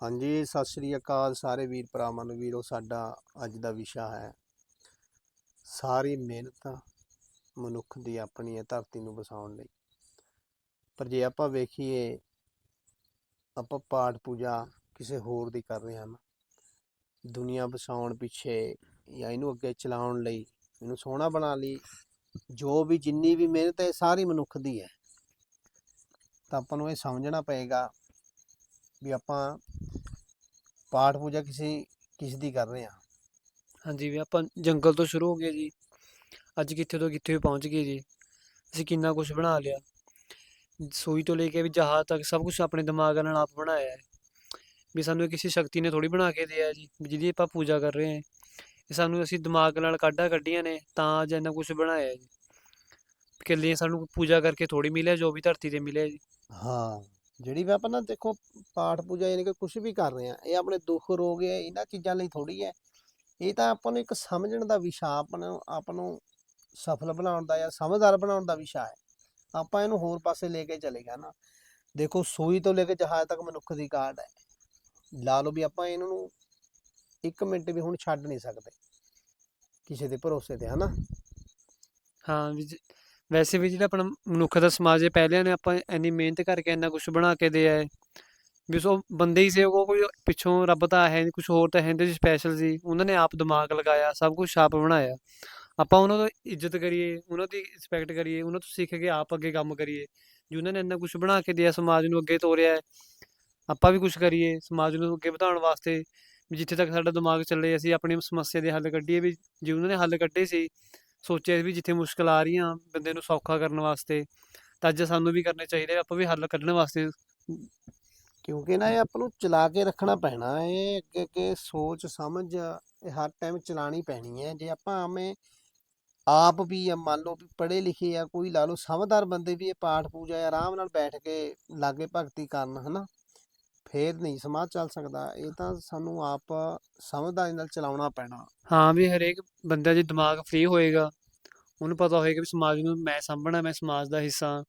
ਹਾਂਜੀ, ਸਤਿ ਸ੍ਰੀ ਅਕਾਲ ਸਾਰੇ ਵੀਰ ਭਰਾਵਾਂ ਨੂੰ। ਵੀਰੋ, ਸਾਡਾ ਅੱਜ ਦਾ ਵਿਸ਼ਾ ਹੈ ਸਾਰੀ ਮਿਹਨਤ ਮਨੁੱਖ ਦੀ ਆਪਣੀ ਹੈ ਧਰਤੀ ਨੂੰ ਬਸਾਉਣ ਲਈ। ਪਰ ਜੇ ਆਪਾਂ ਵੇਖੀਏ, ਆਪਾਂ ਪਾਠ ਪੂਜਾ ਕਿਸੇ ਹੋਰ ਦੀ ਕਰ ਰਹੇ ਹਾਂ ਦੁਨੀਆ ਬਸਾਉਣ ਪਿੱਛੇ ਜਾਂ ਇਹਨੂੰ ਅੱਗੇ ਚਲਾਉਣ ਲਈ, ਇਹਨੂੰ ਸੋਹਣਾ ਬਣਾ ਲਈ, ਜੋ ਵੀ ਜਿੰਨੀ ਵੀ ਮਿਹਨਤ ਹੈ ਸਾਰੀ ਮਨੁੱਖ ਦੀ ਹੈ। ਤਾਂ ਆਪਾਂ ਨੂੰ ਇਹ ਸਮਝਣਾ ਪਏਗਾ ਵੀ ਆਪਾਂ ਪਾਠ ਪੂਜਾ ਕਿਸੇ ਕਿਸ ਦੀ ਕਰ ਰਹੇ ਹਾਂ। ਹਾਂਜੀ ਵੀ ਆਪਾਂ ਜੰਗਲ ਤੋਂ ਸ਼ੁਰੂ ਹੋ ਗਏ ਜੀ। ਅੱਜ ਕਿੱਥੇ ਤੋਂ ਕਿੱਥੇ ਪਹੁੰਚ ਗਏ ਜੀ। ਅਸੀਂ ਕਿੰਨਾ ਕੁਝ ਬਣਾ ਲਿਆ। ਸੂਈ ਤੋਂ ਲੈ ਕੇ ਵੀ ਜਹਾਜ਼ ਤੱਕ ਸਭ ਕੁਝ ਆਪਣੇ ਦਿਮਾਗ ਨਾਲ ਆਪ ਬਣਾਇਆ ਹੈ। ਵੀ ਸਾਨੂੰ ਇਹ ਕਿਸੇ ਸ਼ਕਤੀ ਨੇ ਥੋੜੀ ਬਣਾ ਕੇ ਦਿਆ ਜੀ ਜਿਹਦੀ ਆਪਾਂ ਪੂਜਾ ਕਰ ਰਹੇ ਹਾਂ। ਇਹ ਸਾਨੂੰ ਅਸੀਂ ਦਿਮਾਗ ਨਾਲ ਕਾਢਾਂ ਕੱਢੀਆਂ ਨੇ ਤਾਂ ਅੱਜ ਇੰਨਾ ਕੁਝ ਬਣਾਇਆ ਜੀ। ਇਕੱਲੇ ਸਾਨੂੰ ਪੂਜਾ ਕਰਕੇ ਥੋੜੀ ਮਿਲਿਆ ਜੋ ਵੀ ਧਰਤੀ ਤੇ ਮਿਲਿਆ ਜੀ। ਹਾਂ। ਜਿਹੜੀ ਵੀ ਆਪਾਂ ਨਾ ਦੇਖੋ ਪਾਠ ਪੂਜਾ ਯਾਨੀ ਕਿ ਕੁਝ ਵੀ ਕਰ ਰਹੇ ਹਾਂ, ਇਹ ਆਪਣੇ ਦੁੱਖ, ਰੋਗ ਹੈ ਇਹਨਾਂ ਚੀਜ਼ਾਂ ਲਈ ਥੋੜੀ ਹੈ। ਇਹ ਤਾਂ ਆਪਾਂ ਨੂੰ ਇੱਕ ਸਮਝਣ ਦਾ ਵਿਸ਼ਾ, ਆਪਾਂ ਨੂੰ, ਆਪ ਨੂੰ ਸਫਲ ਬਣਾਉਣ ਦਾ ਜਾਂ ਸਮਝਦਾਰ ਬਣਾਉਣ ਦਾ ਵਿਸ਼ਾ ਹੈ। ਆਪਾਂ ਇਹਨੂੰ ਹੋਰ ਪਾਸੇ ਲੈ ਕੇ ਚਲੇਗਾ ਨਾ। ਦੇਖੋ ਸੂਈ ਤੋਂ ਲੈ ਕੇ ਜਹਾਜ਼ ਤੱਕ ਮਨੁੱਖ ਦੀ ਕਾਢ ਹੈ। ਲਾ ਲਓ ਵੀ ਆਪਾਂ ਇਹਨਾਂ ਨੂੰ ਇੱਕ ਮਿੰਟ ਵੀ ਹੁਣ ਛੱਡ ਨਹੀਂ ਸਕਦੇ। ਕਿਸੇ ਦੇ ਭਰੋਸੇ ਤੇ, ਹਨਾ? ਹਾਂ ਵੀ ਜ- ਵੈਸੇ ਵੀ ਜਿਹੜਾ ਆਪਣਾ ਮਨੁੱਖ ਦਾ ਸਮਾਜ ਹੈ, ਪਹਿਲਿਆਂ ਨੇ ਆਪਾਂ ਇੰਨੀ ਮਿਹਨਤ ਕਰਕੇ ਇੰਨਾ ਕੁਝ ਬਣਾ ਕੇ ਦਿਆ ਹੈ ਵੀ ਸੋ ਬੰਦੇ ਹੀ ਸੀ ਉਹ ਕੋਈ ਪਿੱਛੋਂ ਰੱਬ ਤਾਂ ਹੈ ਨਹੀਂ ਕੁਝ ਹੋਰ ਤਾਂ ਹੈ ਨਹੀਂ ਸਪੈਸ਼ਲ ਸੀ, ਉਹਨਾਂ ਨੇ ਆਪ ਦਿਮਾਗ ਲਗਾਇਆ, ਸਭ ਕੁਝ ਆਪ ਬਣਾਇਆ। ਆਪਾਂ ਉਹਨਾਂ ਤੋਂ ਇੱਜ਼ਤ ਕਰੀਏ, ਉਹਨਾਂ ਦੀ ਰਿਸਪੈਕਟ ਕਰੀਏ, ਉਹਨਾਂ ਤੋਂ ਸਿੱਖ ਕੇ ਆਪ ਅੱਗੇ ਕੰਮ ਕਰੀਏ, ਜੀ ਉਹਨਾਂ ਨੇ ਇੰਨਾ ਕੁਝ ਬਣਾ ਕੇ ਦਿਆ, ਸਮਾਜ ਨੂੰ ਅੱਗੇ ਤੋਰਿਆ ਹੈ, ਆਪਾਂ ਵੀ ਕੁਝ ਕਰੀਏ, ਸਮਾਜ ਨੂੰ ਅੱਗੇ ਵਧਾਉਣ ਵਾਸਤੇ ਵੀ ਜਿੱਥੇ ਤੱਕ ਸਾਡਾ ਦਿਮਾਗ ਚੱਲੇ, ਅਸੀਂ ਆਪਣੀ ਸਮੱਸਿਆ ਦੇ ਹੱਲ ਕੱਢੀਏ, ਵੀ ਜੇ ਉਹਨਾਂ ਨੇ ਹੱਲ ਕੱਢੇ ਸੀ ਸੋਚਿਆ ਵੀ ਜਿੱਥੇ ਮੁਸ਼ਕਲ ਆ ਰਹੀਆਂ ਬੰਦੇ ਨੂੰ ਸੌਖਾ ਕਰਨ ਵਾਸਤੇ ਤਾਂ ਅੱਜ ਸਾਨੂੰ ਵੀ ਕਰਨੇ ਚਾਹੀਦੇ ਆਪਾਂ ਵੀ ਹੱਲ ਕੱਢਣ ਵਾਸਤੇ। ਕਿਉਂਕਿ ਨਾ ਇਹ ਆਪਾਂ ਨੂੰ ਚਲਾ ਕੇ ਰੱਖਣਾ ਪੈਣਾ ਹੈ ਇਹ ਅੱਗੇ ਅੱਗੇ ਸੋਚ ਸਮਝ ਇਹ ਹਰ ਟਾਈਮ ਚਲਾਣੀ ਪੈਣੀ ਹੈ ਜੇ ਆਪਾਂ ਆਵੇਂ ਆਪ ਵੀ ਆ ਮੰਨ ਲਓ ਵੀ ਪੜ੍ਹੇ ਲਿਖੇ ਆ ਕੋਈ ਲਾ ਲਓ ਸਮਝਦਾਰ ਬੰਦੇ ਵੀ ਇਹ ਪਾਠ ਪੂਜਾ ਆਰਾਮ ਨਾਲ ਬੈਠ ਕੇ ਲਾਗੇ ਭਗਤੀ ਕਰਨ ਹਨਾ? ਫੇਰ ਨਹੀਂ ਸਮਾਜ ਚੱਲ ਸਕਦਾ। ਇਹ ਤਾਂ ਸਾਨੂੰ ਆਪ ਸਮਝਦਾਰੀ ਨਾਲ ਚਲਾਉਣਾ ਪੈਣਾ। ਹਾਂ ਵੀ ਹਰੇਕ ਬੰਦਾ ਜੇ ਦਿਮਾਗ ਫ੍ਰੀ ਹੋਏਗਾ ਉਹਨੂੰ ਪਤਾ ਹੋਏਗਾ ਵੀ ਸਮਾਜ ਨੂੰ ਮੈਂ ਸਾਂਭਣਾ ਮੈਂ ਸਮਾਜ ਦਾ ਹਿੱਸਾ ਹਾਂ,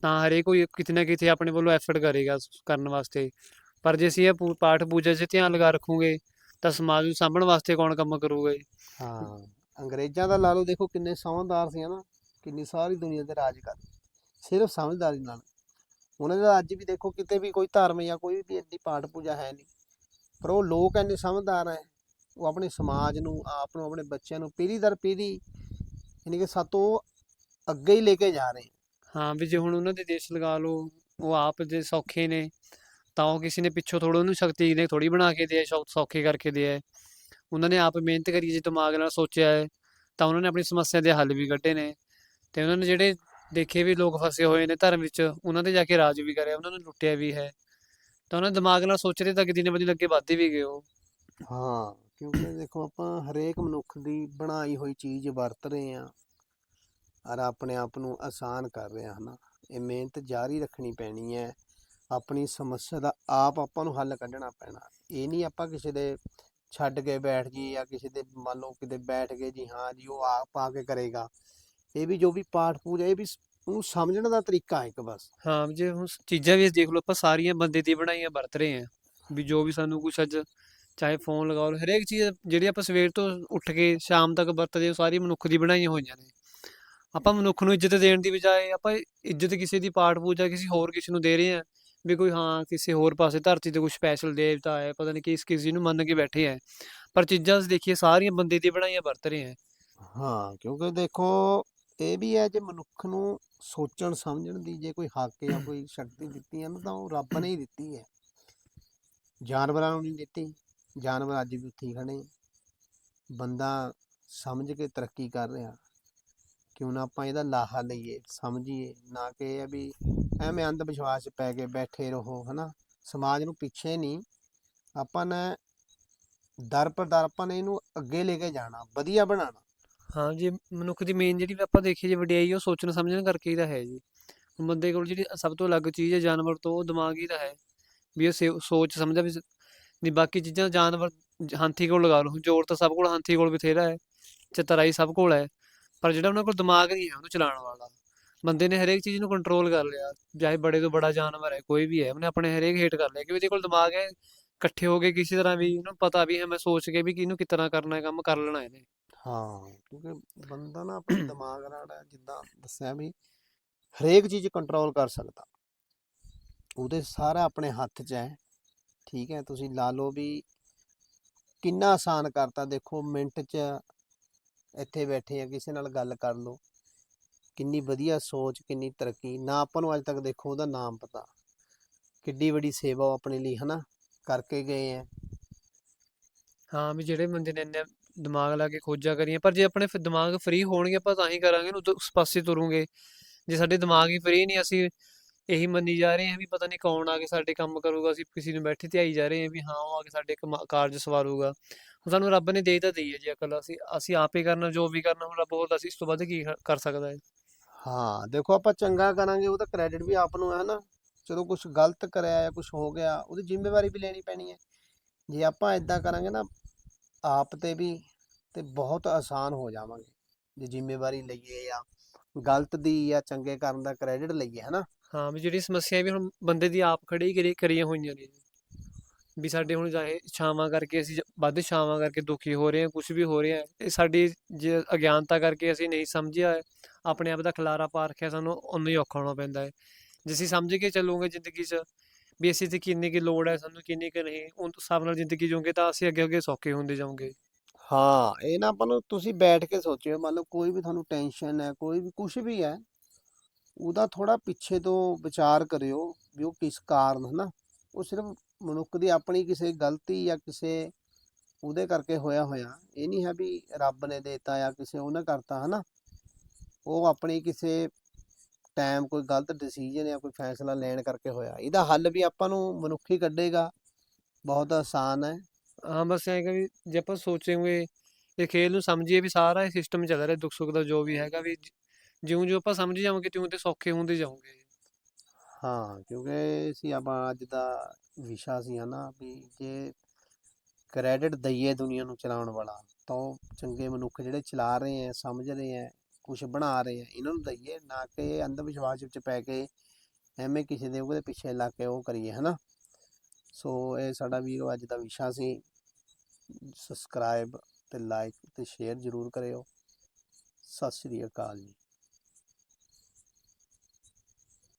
ਤਾਂ ਹਰੇਕ ਕੋਈ ਕਿਤੇ ਨਾ ਕਿਤੇ ਆਪਣੇ ਵੱਲੋਂ ਐਫਰਟ ਕਰੇਗਾ ਕਰਨ ਵਾਸਤੇ। ਪਰ ਜੇ ਅਸੀਂ ਇਹ ਪੂ- ਪਾਠ ਪੂਜਾ 'ਚ ਧਿਆਨ ਲਗਾ ਰੱਖੂਗੇ ਤਾਂ ਸਮਾਜ ਨੂੰ ਸਾਂਭਣ ਵਾਸਤੇ ਕੌਣ ਕੰਮ ਕਰੂਗਾ ਜੀ? ਹਾਂ ਅੰਗਰੇਜ਼ਾਂ ਦਾ ਲਾ ਲਓ ਦੇਖੋ ਕਿੰਨੇ ਸਮਝਦਾਰ ਸੀ ਹਨਾ ਕਿੰਨੀ ਸਾਰੀ ਦੁਨੀਆ ਤੇ ਰਾਜ ਕਰ ਸਿਰਫ ਸਮਝਦਾਰੀ ਨਾਲ। ਉਹਨਾਂ ਦਾ ਅੱਜ ਵੀ ਦੇਖੋ ਕਿਤੇ ਵੀ ਕੋਈ ਧਰਮ ਜਾਂ ਕੋਈ ਵੀ ਇੰਨੀ ਪਾਠ ਪੂਜਾ ਹੈ ਨਹੀਂ। ਪਰ ਉਹ ਲੋਕ ਇੰਨੇ ਸਮਝਦਾਰ ਹੈ ਉਹ ਆਪਣੇ ਸਮਾਜ ਨੂੰ ਆਪ ਨੂੰ ਆਪਣੇ ਬੱਚਿਆਂ ਨੂੰ ਪੀੜ੍ਹੀ ਦਰ ਪੀੜ੍ਹੀ ਯਾਨੀ ਕਿ ਸਾਤੋਂ ਅੱਗੇ ਹੀ ਲੈ ਕੇ ਜਾ ਰਹੇ। ਹਾਂ ਵੀ ਜੇ ਹੁਣ ਉਹਨਾਂ ਦੇ ਦੇਸ਼ ਲਗਾ ਲਓ ਉਹ ਆਪ ਜੇ ਸੌਖੇ ਨੇ ਤਾਂ ਉਹ ਕਿਸੇ ਨੇ ਪਿੱਛੋਂ ਥੋੜਾ ਉਹਨੂੰ ਸ਼ਕਤੀ ਨੇ ਥੋੜੀ ਬਣਾ ਕੇ ਦਿਆ ਸੌਖੇ ਕਰਕੇ ਦਿਆ। ਉਹਨਾਂ ਨੇ ਆਪ ਮਿਹਨਤ ਕਰੀ ਜੇ ਦਿਮਾਗ ਨਾਲ ਸੋਚਿਆ ਹੈ ਤਾਂ ਉਹਨਾਂ ਨੇ ਆਪਣੀ ਸਮੱਸਿਆ ਦੇ ਹੱਲ ਵੀ ਕੱਢੇ ਨੇ। ਤੇ ਉਹਨਾਂ ਨੇ ਜਿਹੜੇ ਦੇਖੇ ਵੀ ਲੋਕ ਫਸੇ ਹੋਏ ਨੇ ਧਰਮ ਵਿੱਚ ਉਹਨਾਂ ਤੇ ਜਾ ਕੇ ਰਾਜ ਵੀ ਕਰਿਆ ਉਹਨਾਂ ਨੂੰ ਲੁੱਟਿਆ ਵੀ ਹੈ। ਤਾਂ ਉਹਨਾਂ ਨੇ ਦਿਮਾਗ ਨਾਲ ਸੋਚ ਰਹੇ ਤਾਂ ਕਿ ਦਿਨੇ ਬਦਲੇ ਅੱਗੇ ਵੱਧਦੇ ਵੀ ਗਏ ਉਹ। ਹਾਂ। ਕਿਉਂਕਿ ਦੇਖੋ ਆਪਾਂ ਹਰੇਕ ਮਨੁੱਖ ਦੀ ਬਣਾਈ ਹੋਈ ਚੀਜ਼ ਵਰਤ ਰਹੇ ਹਾਂ ਔਰ ਆਪਣੇ ਆਪ ਨੂੰ ਆਸਾਨ ਕਰ ਰਹੇ ਹਾਂ, ਹਨਾ। ਇਹ ਮਿਹਨਤ ਜਾਰੀ ਰੱਖਣੀ ਪੈਣੀ ਹੈ। ਆਪਣੀ ਸਮੱਸਿਆ ਦਾ ਆਪ ਆਪਾਂ ਨੂੰ ਹੱਲ ਕੱਢਣਾ ਪੈਣਾ। ਇਹ ਨਹੀਂ ਆਪਾਂ ਕਿਸੇ ਦੇ ਛੱਡ ਕੇ ਬੈਠ ਜੀ ਜਾਂ ਕਿਸੇ ਦੇ ਮੰਨ ਲਓ ਕਿਤੇ ਬੈਠ ਗਏ ਜੀ ਹਾਂ ਜੀ, ਉਹ ਆਪ ਆ ਕੇ ਕਰੇਗਾ। ਇਹ ਵੀ ਜੋ ਵੀ ਪਾਠ ਪੂਜਾ, ਇਹ ਵੀ ਉਹਨੂੰ ਸਮਝਣ ਦਾ ਤਰੀਕਾ ਹੈ ਇੱਕ ਬਸ। ਹਾਂ, ਜੇ ਹੁਣ ਚੀਜ਼ਾਂ ਵੀ ਦੇਖ ਲਓ, ਆਪਾਂ ਸਾਰੀਆਂ ਬੰਦੇ ਦੀ ਬਣਾਈਆਂ ਵਰਤ ਰਹੇ ਹਾਂ। ਵੀ ਜੋ ਵੀ ਸਾਨੂੰ ਕੁਛ ਅੱਜ ਚਾਹੇ ਫੋਨ ਲਗਾਓ ਹਰੇਕ ਚੀਜ਼ ਜਿਹੜੀ ਆਪਾਂ ਸਵੇਰ ਤੋਂ ਉੱਠ ਕੇ ਸ਼ਾਮ ਤੱਕ ਵਰਤਦੇ ਹਾਂ, ਸਾਰੀ ਮਨੁੱਖ ਦੀ ਬਣਾਈਆਂ ਹੋਈਆਂ ਨੇ। ਆਪਾਂ ਮਨੁੱਖ ਨੂੰ ਇੱਜ਼ਤ ਦੇਣ ਦੀ ਬਜਾਏ ਆਪਾਂ ਇੱਜ਼ਤ ਕਿਸੇ ਦੀ ਪਾਠ ਪੂਜਾ ਕਿਸੇ ਹੋਰ ਕਿਸੇ ਨੂੰ ਦੇ ਰਹੇ ਹਾਂ ਵੀ ਕੋਈ ਹਾਂ ਕਿਸੇ ਹੋਰ ਪਾਸੇ ਧਰਤੀ ਤੇ ਕੋਈ ਸਪੈਸ਼ਲ ਦੇਵਤਾ ਹੈ ਪਤਾ ਨਹੀਂ ਕਿਸ ਕਿਸ ਨੂੰ ਮੰਨ ਕੇ ਬੈਠੇ ਹੈ। ਪਰ ਚੀਜ਼ਾਂ ਅਸੀਂ ਦੇਖੀਏ ਸਾਰੀਆਂ ਬੰਦੇ ਦੀ ਬਣਾਈਆਂ ਵਰਤ ਰਹੇ ਹਾਂ। ਹਾਂ ਕਿਉਂਕਿ ਦੇਖੋ ਇਹ ਵੀ ਹੈ ਜੇ ਮਨੁੱਖ ਨੂੰ ਸੋਚਣ ਸਮਝਣ ਦੀ ਜੇ ਕੋਈ ਹੱਕ ਜਾਂ ਕੋਈ ਸ਼ਕਤੀ ਦਿੱਤੀ ਹੈ ਨਾ ਤਾਂ ਉਹ ਰੱਬ ਨੇ ਹੀ ਦਿੱਤੀ ਹੈ। ਜਾਨਵਰਾਂ ਨੂੰ ਨਹੀਂ ਦਿੱਤੀ। ਜਾਨਵਰ ਅੱਜ ਵੀ ਉੱਥੇ ਹੀ ਖੜੇ ਬੰਦਾ ਸਮਝ ਕੇ ਤਰੱਕੀ ਕਰ ਰਿਹਾ। ਕਿਉਂ ਨਾ ਆਪਾਂ ਇਹਦਾ ਲਾਹਾ ਲਈਏ, ਸਮਝੀਏ। ਨਾ ਕਿ ਇਹ ਆ ਵੀ ਐਵੇਂ ਅੰਧ ਵਿਸ਼ਵਾਸ 'ਚ ਪੈ ਕੇ ਬੈਠੇ ਰਹੋ, ਹਨਾ। ਸਮਾਜ ਨੂੰ ਪਿੱਛੇ ਨਹੀਂ। ਆਪਾਂ ਨੇ ਦਰ ਪਰ ਦਰ ਆਪਾਂ ਨੇ ਇਹਨੂੰ ਅੱਗੇ ਲੈ ਕੇ ਜਾਣਾ, ਵਧੀਆ ਬਣਾਉਣਾ। ਹਾਂ ਜੀ, ਮਨੁੱਖ ਦੀ ਮੇਨ ਜਿਹੜੀ ਵੀ ਆਪਾਂ ਦੇਖੀਏ ਜੇ ਵਡਿਆਈ, ਉਹ ਸੋਚਣ ਸਮਝਣ ਕਰਕੇ ਹੀ ਤਾਂ ਹੈ ਜੀ। ਬੰਦੇ ਕੋਲ ਜਿਹੜੀ ਸਭ ਤੋਂ ਅਲੱਗ ਚੀਜ਼ ਹੈ ਜਾਨਵਰ ਤੋਂ, ਉਹ ਦਿਮਾਗ ਹੀ ਤਾਂ ਹੈ। ਵੀ ਉਹ ਸੇ- ਸੋਚ ਸਮਝਦਾ ਵੀ ਨਹੀਂ, ਬਾਕੀ ਚੀਜ਼ਾਂ ਜਾਨਵਰ ਹਾਥੀ ਕੋਲ ਲਗਾ ਲਓ। ਜ਼ੋਰ ਤਾਂ ਸਭ ਕੋਲ, ਹਾਥੀ ਕੋਲ ਬਥੇਰਾ ਹੈ। ਚਤਰਾਈ ਸਭ ਕੋਲ ਹੈ। ਪਰ ਜਿਹੜਾ ਉਹਨਾਂ ਕੋਲ ਦਿਮਾਗ ਨਹੀਂ ਹੈ, ਉਹਨੂੰ ਚਲਾਉਣ ਵਾਲਾ। ਬੰਦੇ ਨੇ ਹਰੇਕ ਚੀਜ਼ ਨੂੰ ਕੰਟਰੋਲ ਕਰ ਲਿਆ। ਚਾਹੇ ਬੜੇ ਤੋਂ ਬੜਾ ਜਾਨਵਰ ਹੈ, ਕੋਈ ਵੀ ਹੈ, ਉਹਨੇ ਆਪਣੇ ਹਰੇਕ ਹੇਠ ਕਰ ਲਿਆ। ਕਿ ਇਹਦੇ ਕੋਲ ਦਿਮਾਗ ਹੈ, ਇਕੱਠੇ ਹੋ ਕੇ ਕਿਸੇ ਤਰ੍ਹਾਂ ਵੀ ਉਹਨੂੰ ਪਤਾ ਵੀ ਹੈ, ਮੈਂ ਸੋਚ ਕੇ ਵੀ ਕਿ ਇਹਨੂੰ ਕਿਸ ਤਰ੍ਹਾਂ ਕਰਨਾ ਹੈ, ਕੰਮ ਕਰ ਲੈਣਾ ਇਹਨੇ। ਹਾਂ, ਕਿਉਂਕਿ ਬੰਦਾ ਨਾ ਆਪਣੇ ਦਿਮਾਗ ਨਾਲ ਜਿੱਦਾਂ ਦੱਸਿਆ ਵੀ ਹਰੇਕ ਚੀਜ਼ ਕੰਟਰੋਲ ਕਰ ਸਕਦਾ। ਉਹਦੇ ਸਾਰਾ ਆਪਣੇ ਹੱਥ 'ਚ ਹੈ। ਠੀਕ ਹੈ, ਤੁਸੀਂ ਲਾ ਲਓ ਵੀ ਕਿੰਨਾ ਆਸਾਨ ਕਰਤਾ, ਦੇਖੋ ਮਿੰਟ 'ਚ ਇੱਥੇ ਬੈਠੇ ਆ, ਕਿਸੇ ਨਾਲ ਗੱਲ ਕਰ ਲਓ। ਕਿੰਨੀ ਵਧੀਆ ਸੋਚ, ਕਿੰਨੀ ਤਰੱਕੀ, ਨਾ ਆਪਾਂ ਨੂੰ ਅੱਜ ਤੱਕ ਦੇਖੋ ਉਹਦਾ ਨਾਮ ਪਤਾ। ਕਿੱਡੀ ਵੱਡੀ ਸੇਵਾ ਉਹ ਆਪਣੇ ਲਈ, ਹਨਾ? ਕਰਕੇ ਗਏ ਆ ਹਾਂ, ਵੀ ਜਿਹੜੇ ਬੰਦੇ ਨੇ ਇੰਨੇ ਦਿਮਾਗ ਲਾ ਕੇ ਖੋਜਾਂ ਕਰੀਆਂ, ਪਰ ਜੇ ਆਪਣੇ ਦਿਮਾਗ ਫ੍ਰੀ ਹੋਣਗੇ, ਆਪਾਂ ਤਾਂ ਹੀ ਕਰਾਂਗੇ ਨੂੰ ਉਸ ਪਾਸੇ ਤੁਰੂਗੇ। ਜੇ ਸਾਡੇ ਦਿਮਾਗ ਹੀ ਫ੍ਰੀ ਨਹੀਂ, ਅਸੀਂ ਇਹੀ ਮੰਨੀ ਜਾ ਰਹੇ ਹਾਂ ਵੀ ਪਤਾ ਨਹੀਂ ਕੌਣ ਆ ਕੇ ਸਾਡੇ ਕੰਮ ਕਰੂਗਾ, ਅਸੀਂ ਕਿਸੇ ਨੂੰ ਬੈਠੇ ਧਿਆਈ ਜਾ ਰਹੇ ਹਾਂ ਵੀ ਹਾਂ, ਉਹ ਆ ਕੇ ਸਾਡੇ ਕਮਾ- ਕਾਰਜ ਸਵਾਰੂਗਾ। ਹੁਣ ਸਾਨੂੰ ਰੱਬ ਨੇ ਦੇ ਤਾਂ ਦਈ ਹੈ ਜੀ ਅਕਲ, ਅਸੀਂ ਅਸੀਂ ਆਪੇ ਕਰਨਾ, ਜੋ ਵੀ ਕਰਨਾ, ਹੁਣ ਰੱਬ ਬੋਲਦਾ ਅਸੀਂ ਇਸ ਤੋਂ ਵੱਧ ਕੀ ਕਰ ਸਕਦਾ ਹੈ? ਹਾਂ, ਦੇਖੋ ਆਪਾਂ ਚੰਗਾ ਕਰਾਂਗੇ ਉਹਦਾ ਕ੍ਰੈਡਿਟ ਵੀ ਆਪ ਨੂੰ ਹੈ ਨਾ। ਜਦੋਂ ਕੁਝ ਗਲਤ ਕਰਿਆ ਜਾਂ ਕੁਝ ਹੋ ਗਿਆ, ਉਹਦੀ ਜ਼ਿੰਮੇਵਾਰੀ ਵੀ ਲੈਣੀ ਪੈਣੀ ਹੈ। ਜੇ ਆਪਾਂ ਇਦਾਂ ਕਰਾਂਗੇ ਨਾ, ਆਪ ਤੇ ਵੀ ਤੇ ਬਹੁਤ ਆਸਾਨ ਹੋ ਜਾਵਾਂਗੇ। ਜੇ ਜ਼ਿੰਮੇਵਾਰੀ ਲਈਏ ਜਾਂ ਗਲਤ ਦੀ ਜਾਂ ਚੰਗੇ ਕਰਨ ਦਾ ਕ੍ਰੈਡਿਟ ਲਈਏ ਹਨਾ ਹਾਂ, ਵੀ ਜਿਹੜੀ ਸਮੱਸਿਆ ਵੀ ਹੁਣ ਬੰਦੇ ਦੀ ਆਪ ਖੜੀ ਕਰੀ, ਕਰੀਆਂ ਹੋਈਆਂ ਨੇ ਵੀ ਸਾਡੇ ਹੁਣ ਚਾਹੇ ਛਾਵਾਂ ਕਰਕੇ ਅਸੀਂ ਵੱਧ ਛਾਵਾਂ ਕਰਕੇ ਦੁਖੀ ਹੋ ਰਹੇ ਹਾਂ ਕੁਝ ਵੀ ਹੋ ਰਿਹਾ ਇਹ ਸਾਡੀ ਜੇ ਅਗਿਆਨਤਾ ਕਰਕੇ ਅਸੀਂ ਨਹੀਂ ਸਮਝਿਆ ਆਪਣੇ ਆਪ ਦਾ ਖਲਾਰਾ ਪਾ ਰੱਖਿਆ ਸਾਨੂੰ ਉਨਾ ਹੀ ਔਖਾ ਹੋਣਾ ਪੈਂਦਾ ਹੈ। ਜੇ ਅਸੀਂ ਸਮਝ ਕੇ ਚੱਲੋਗੇ ਜ਼ਿੰਦਗੀ 'ਚ, ਵੀ ਅਸੀਂ ਤੇ ਕਿੰਨੀ ਕੀ ਲੋੜ ਹੈ ਸਾਨੂੰ, ਕਿੰਨੀ ਕੁ ਨਹੀਂ ਉਸ ਹਿਸਾਬ ਨਾਲ ਜ਼ਿੰਦਗੀ ਜੂਗੇ ਤਾਂ ਅਸੀਂ ਅੱਗੇ ਅੱਗੇ ਸੌਖੇ ਹੁੰਦੇ ਜਾਵਾਂਗੇ ਹਾਂ, ਇਹ ਨਾ ਆਪਾਂ ਨੂੰ ਤੁਸੀਂ ਬੈਠ ਕੇ ਸੋਚਿਓ, ਮੰਨ ਲਓ ਕੋਈ ਵੀ ਤੁਹਾਨੂੰ ਟੈਨਸ਼ਨ ਹੈ, ਕੋਈ ਵੀ ਕੁਝ ਵੀ ਹੈ ਉਹਦਾ ਥੋੜਾ ਪਿੱਛੇ ਤੋਂ ਵਿਚਾਰ ਕਰਿਓ ਵੀ ਉਹ ਕਿਸ ਕਾਰਨ ਹੈ ਨਾ ਉਹ ਸਿਰਫ ਮਨੁੱਖ ਦੀ ਆਪਣੀ ਕਿਸੇ ਗਲਤੀ ਜਾਂ ਕਿਸੇ ਉਹਦੇ ਕਰਕੇ ਹੋਇਆ ਹੋਇਆ। ਇਹ ਨਹੀਂ ਹੈ ਵੀ ਰੱਬ ਨੇ ਦੇਤਾ ਜਾਂ ਕਿਸੇ ਉਹਨੇ ਕਰਤਾ, ਹਨਾ? ਉਹ ਆਪਣੀ ਕਿਸੇ ਟਾਈਮ ਕੋਈ ਗਲਤ ਡਿਸੀਜਨ ਜਾਂ ਕੋਈ ਫੈਸਲਾ ਲੈਣ ਕਰਕੇ ਹੋਇਆ। ਇਹਦਾ ਹੱਲ ਵੀ ਆਪਾਂ ਨੂੰ ਮਨੁੱਖੀ ਕੱਢੇਗਾ। ਬਹੁਤ ਆਸਾਨ ਹੈ। ਹਾਂ, ਬਸ ਐਂ ਕਿ ਜੇ ਆਪਾਂ ਸੋਚਾਂਗੇ, ਇਹ ਖੇਲ ਨੂੰ ਸਮਝੀਏ ਵੀ ਸਾਰਾ ਇਹ ਸਿਸਟਮ ਚੱਲ ਰਿਹਾ ਦੁੱਖ ਸੁੱਖ ਦਾ ਜੋ ਵੀ ਹੈਗਾ ਵੀ ਜਿਉਂ ਜਿਉਂ ਆਪਾਂ ਸਮਝ ਜਾਵਾਂਗੇ ਤਿਉਂ ਤੇ ਸੌਖੇ ਹੁੰਦੇ ਜਾਵਾਂਗੇ। ਹਾਂ, ਕਿਉਂਕਿ ਸੀ ਆਪਾਂ ਅੱਜ ਦਾ ਵਿਸ਼ਾ ਸੀ ਹਨਾ ਵੀ ਜੇ ਕ੍ਰੈਡਿਟ ਦਈਏ ਦੁਨੀਆ ਨੂੰ ਚਲਾਉਣ ਵਾਲਾ, ਤਾਂ ਉਹ ਚੰਗੇ ਮਨੁੱਖ ਜਿਹੜੇ ਚਲਾ ਰਹੇ ਆ ਸਮਝ ਰਹੇ ਆ ਕੁਝ ਬਣਾ ਰਹੇ ਆ ਇਹਨਾਂ ਨੂੰ ਦਈਏ, ਨਾ ਕਿ ਅੰਧ ਵਿਸ਼ਵਾਸ ਵਿੱਚ ਪੈ ਕੇ ਐਵੇਂ ਕਿਸੇ ਦੇ ਉਹਦੇ ਪਿੱਛੇ ਲੱਗ ਕੇ ਉਹ ਕਰੀਏ, ਹਨਾ। ਸੋ ਇਹ ਸਾਡਾ ਵੀਰੋ ਅੱਜ ਦਾ ਵਿਸ਼ਾ ਸੀ। ਸਬਸਕ੍ਰਾਈਬ ਤੇ ਲਾਈਕ ਤੇ ਸ਼ੇਅਰ ਜ਼ਰੂਰ ਕਰਿਓ। ਸਤਿ ਸ਼੍ਰੀ ਅਕਾਲ ਜੀ।